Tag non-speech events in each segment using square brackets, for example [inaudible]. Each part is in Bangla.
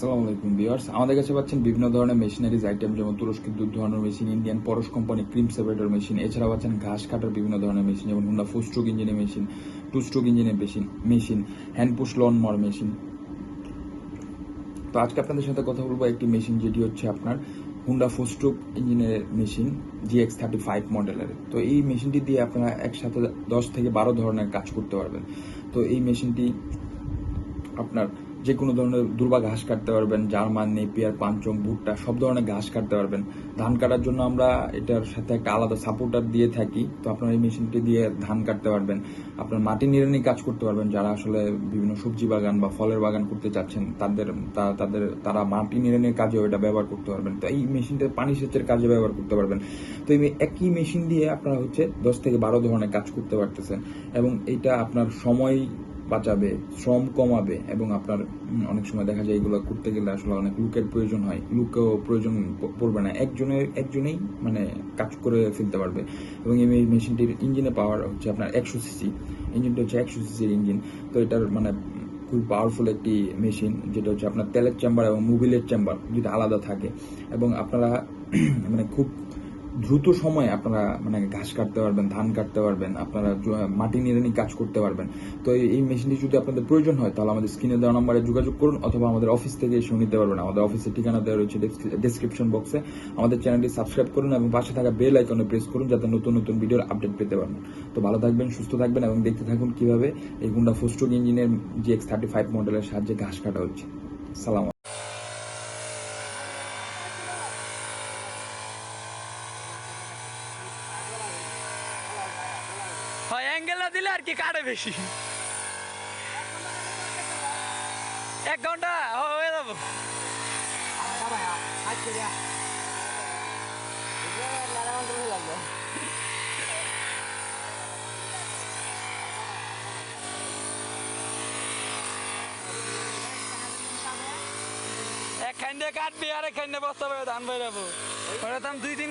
আসসালামু আলাইকুম ভিউয়ার্স। আমাদের কাছে পাচ্ছেন বিভিন্ন ধরনের মেশিনারিজ আইটেম যেমন তুরস্কের দুধ ধরনের machine, Indian Paras company cream separator machine এছাড়া পাচ্ছেন ঘাস কাটার বিভিন্ন ধরনের মেশিন যেমন হুন্ডা ফোর স্ট্রোক ইঞ্জিনের মেশিন, টু স্ট্রোক ইঞ্জিনের machine machine, hand push lawn mower machine. তো আজকে আপনাদের সাথে কথা বলব একটি মেশিন যেটি হচ্ছে আপনার হুন্ডা ফোর স্ট্রোক ইঞ্জিনের মেশিন, জিএক্স থার্টি ফাইভ মডেলের। তো এই মেশিনটি দিয়ে আপনারা একসাথে দশ থেকে বারো ধরনের কাজ করতে পারবেন। তো এই মেশিনটি আপনার যে কোনো ধরনের দুর্বা ঘাস কাটতে পারবেন, জার্মান, নেপিয়ার পাঞ্চং ভুট্টা, সব ধরনের ঘাস কাটতে পারবেন। ধান কাটার জন্য আমরা এটার সাথে একটা আলাদা সাপোর্টার দিয়ে থাকি। তো আপনার এই মেশিনটি দিয়ে ধান কাটতে পারবেন। আপনার মাটি নিড়ানি কাজ করতে পারবেন। যারা আসলে বিভিন্ন সবজি বাগান বা ফলের বাগান করতে চাচ্ছেন, তাদের তাদের, তারা মাটি নিড়ানির কাজেও এটা ব্যবহার করতে পারবেন। তো এই মেশিনটা পানি সেচের কাজে ব্যবহার করতে পারবেন। তো এই একই মেশিন দিয়ে আপনারা হচ্ছে দশ থেকে বারো ধরনের কাজ করতে পারতেছেন। এবং এটা আপনার সময় বাঁচাবে, শ্রম কমাবে এবং আপনার অনেক সময় দেখা যায় এগুলো করতে গেলে আসলে অনেক লুকের প্রয়োজন হয়। লুকও প্রয়োজন পড়বে না। একজনের, একজনেই মানে কাজ করে ফেলতে পারবে। এবং এই মেশিনটির ইঞ্জিনে পাওয়ার হচ্ছে আপনার একশো সিসি। ইঞ্জিনটা হচ্ছে একশো সিসির ইঞ্জিন। তো এটার মানে খুবই পাওয়ারফুল একটি মেশিন, যেটা হচ্ছে আপনার তেলের চেম্বার এবং মোবিলের চেম্বার যেটা আলাদা থাকে। এবং আপনারা [clears throat] মানে খুব দ্রুত সময়ে আপনারা মানে ঘাস কাটতে পারবেন, ধান কাটতে পারবেন, আপনারা মাটি নিড়ানি কাজ করতে পারবেন। তো এই- মেশিনটি যদি আপনাদের প্রয়োজন হয়, তাহলে আমাদের স্ক্রিনে দেওয়া নম্বরে যোগাযোগ করুন অথবা আমাদের অফিস থেকে এসে নিতে পারবেন। আমাদের অফিসের ঠিকানা দেওয়া রয়েছে ডিসক্রিপশন বক্সে। আমাদের চ্যানেলটি সাবস্ক্রাইব করুন এবং পাশে থাকা বেল আইকনে প্রেস করুন যাতে নতুন নতুন ভিডিওর আপডেট পেতে পারেন। তো ভালো থাকবেন, সুস্থ থাকবেন এবং দেখতে থাকুন কীভাবে এই গুন্ডা ফোস্টক ইঞ্জিনের জি এক্স থার্টি ফাইভ মডেলের সাহায্যে ঘাস কাটা হচ্ছে। সালাম আর কি কাটে বেশি? এক ঘণ্টা হয়ে যাব। একখান দিয়ে কাটবি আর একখান দিয়ে বস্তা ধান যাব। ওটা দুই, তিন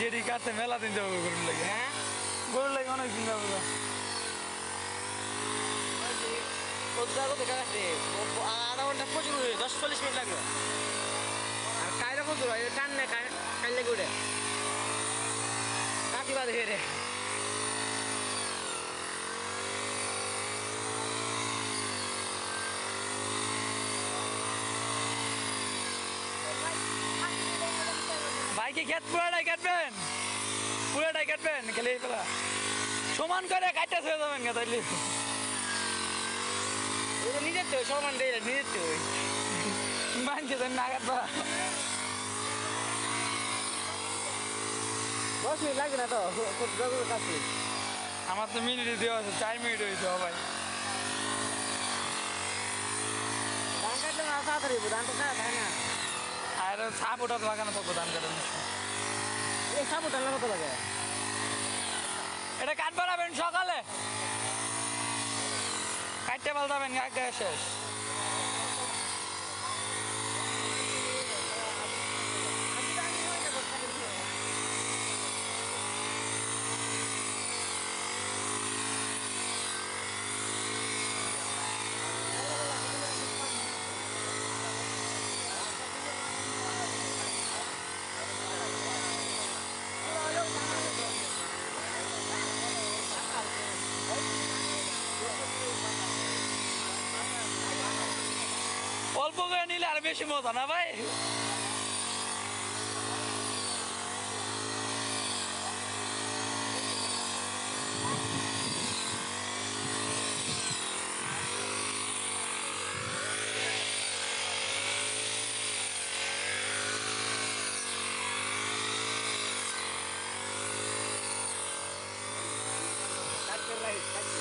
যেটি কাটতে মেলা দিন যাব গরুর লাগে হ্যাঁ? গরুর লাগে অনেক দিন যাব আধা ঘণ্টা প্রচুর দশ চল্লিশ মিনিট লাগবে। আর কায়রা প্রচুর টান করে কাটি বাদে ভাইকে ক্ষেত পুরাটাই কাটবেন। পুরাটাই কাটবেন খেলে পেলা সমান করে কাটতে হয়ে যাবেন গা তাইলে। নিজের তো সমান দেয় নিজের তো মানছে তো না কাটবা। দশ মিনিট লাগবে না তো? কাছে আমার তো মিনিট দেওয়া আছে চার মিনিট হয়েছে ভাই ধান কাটলে না তাড়াতাড়ি ধান তো থাকে না। আর সাপ ওটা লাগানো থাকব ধান কাটার এই সাপ আনলে কত লাগে। এটা কাট বাড়াবেন সকালে? কাটতে পাল্টাবেন আগে শেষ। করে নিলে আর বেশি মজা না ভাই? কাটতে লাগে কাটতে